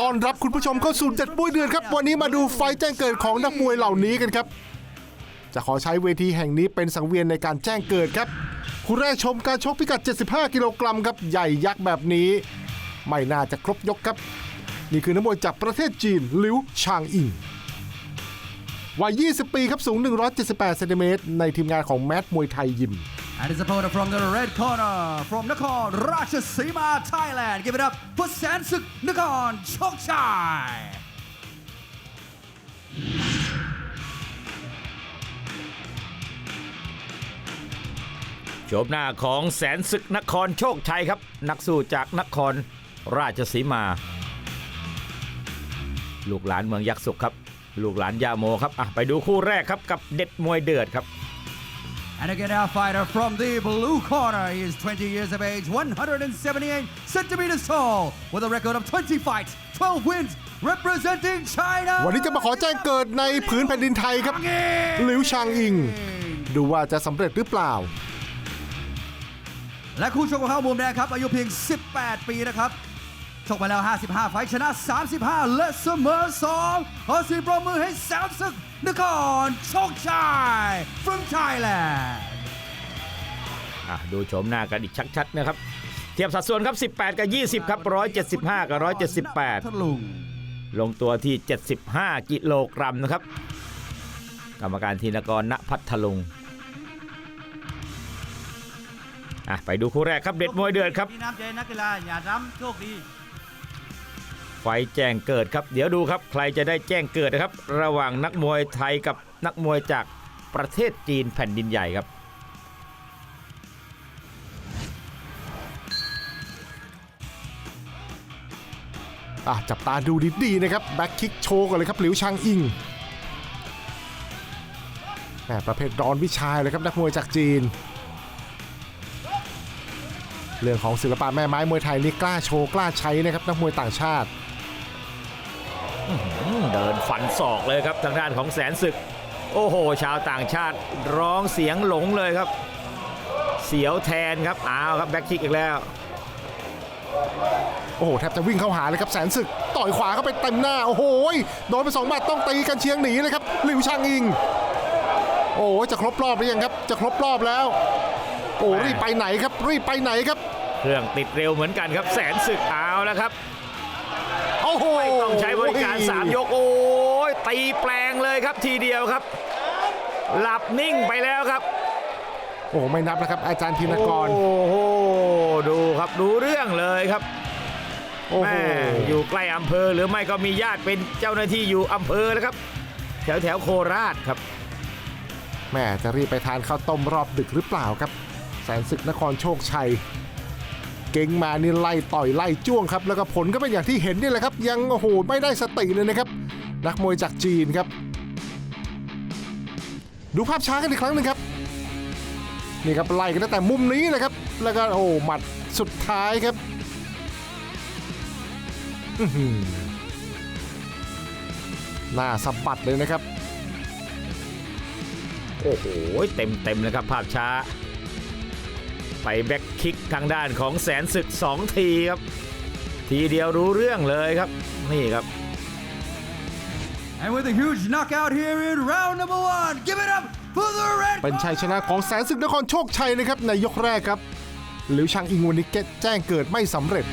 ต้อนรับคุณผู้ชมเข้าสู่เจ็ดปุ้ยเดือนครับ วันนี้มาดูไฟต์แจ้งเกิดของนักมวยเหล่านี้กันครับ จะขอใช้เวทีแห่งนี้เป็นสังเวียนในการแจ้งเกิดครับคุณแรกชมการชกพิกัด 75 กิโลกรัมครับใหญ่ยักษ์แบบนี้ ไม่น่าจะครบยกครับ นี่คือนักมวยจากประเทศจีนหลิวชางอิงวัย 20 ปีครับสูง 178เซนติเมตรในทีมงานของแมทมวยไทยยิม And his opponent from the red corner, from Nakhon Ratchasima, Thailand. Give it up for Sansuk Nakhon Chokchai. โฉมหน้าของแสนศึกนครโชคชัยครับ นักสู้จากนครราชสีมา ลูกหลานเมืองยักษ์สุขครับ ลูกหลานยาโมครับอะไปดูคู่แรกครับกับเด็ดมวยเดือดครับ And again, our fighter from the blue corner. He is 20 years of age, 178 centimeters tall, with a record of 20 fights, 12 wins, representing China. วันนี้จะมาขอแจ้งเกิดในผืนแผ่นดินไทยครับ หลิวชางอิง ดูว่าจะสำเร็จหรือเปล่า และคู่ชกของเขามุมแดงครับ อายุเพียง 18 ปีนะครับ ชกมาแล้ว 55 ไฟท์ชนะ 35 และเสมอ2ขอเสียงปรบมือให้แสนศึกนครโชคชัย from Thailand อะดูโฉมหน้ากันอีกชัดๆนะครับ เทียบสัดส่วนครับ 18 กับ 20 ครับ 175 กับทะลุง178ลงตัวที่ 75 กิโลกรัมนะครับ กรรมการทีนกรณพัทลุงอะไปดูคู่แรกครับเด็ดมวยเดือดครับ มีน้ำใจนักกีฬาอย่าดำโชคดี ไฟแจ้งเกิดครับ เดี๋ยวดูครับใครจะได้แจ้งเกิดนะครับ ระหว่างนักมวยไทยกับนักมวยจากประเทศจีนแผ่นดินใหญ่ครับอะจับตาดูดีๆนะครับแบ็คคิกโชว์กันเลยครับหลิวชางอิงแหมประเภทร้อนวิชายเลยครับนักมวยจากจีน เรื่องของศิลปะแม่ไม้มวยไทยนี่กล้าโชว์กล้าใช้นะครับนักมวยต่างชาติ เดินฟันศอกเลยครับทางด้านของแสนศึก โอ้โห ชาวต่างชาติร้องเสียงหลงเลยครับ เสียวแทนครับอ้าวครับแบ็คคิกอีกแล้ว โอ้โหแทบจะวิ่งเข้าหาเลยครับแสนศึก ต่อยขวาเข้าไปเต็มหน้า โอ้โหยโดนไปสองหมัดต้องตีกันเชียงหนีเลยครับหลิวชางอิง โอ้ยจะครบรอบหรือยังครับ จะครบรอบแล้ว โอ้รีบไปไหนครับรีบไปไหนครับ เครื่องติดเร็วเหมือนกันครับแสนศึกเอาแล้วครับ โอ้โหต้องใช้บริการ3ยกโอ้ยตีแปลงเลยครับทีเดียวครับ หลับนิ่งไปแล้วครับ โอ้ไม่นับนะครับ อาจารย์ธินกร โอ้โหดูครับดูเรื่องเลยครับโอ้โหแม่อยู่ใกล้อำเภอหรือไม่ก็มีญาติเป็นเจ้าหน้าที่อยู่อำเภอแล้วครับ แถวแถวๆโคราชครับแม่จะรีบไปทานข้าวต้มรอบดึกหรือเปล่าครับ แสนศึกนครโชคชัย เก่งมานี่ไล่ต่อยไล่จ้วงครับ แล้วก็ผลก็เป็นอย่างที่เห็นนี่แหละครับ ยังโอ้โหไม่ได้สติเลยนะครับ นักมวยจากจีนครับ ดูภาพช้ากันอีกครั้งหนึ่งครับนี่ครับไล่กันตั้งแต่มุมนี้นะครับ แล้วก็โอ้หมัดสุดท้ายครับอื้อหือหน้าสะบัดเลยนะครับ โอ้โหเต็มเต็มเลยครับภาพช้า ไปแบ็คคิกทางด้านของแสนศึก 2 ทีครับ ทีเดียวรู้เรื่องเลยครับ นี่ครับ And with a huge knockout here in round number one, give it up for the red เป็นชัยชนะของแสนศึกนครโชคชัยนะครับในยกแรกครับหลิวชางอิงวันนี้แจ้งเกิดไม่สำเร็จ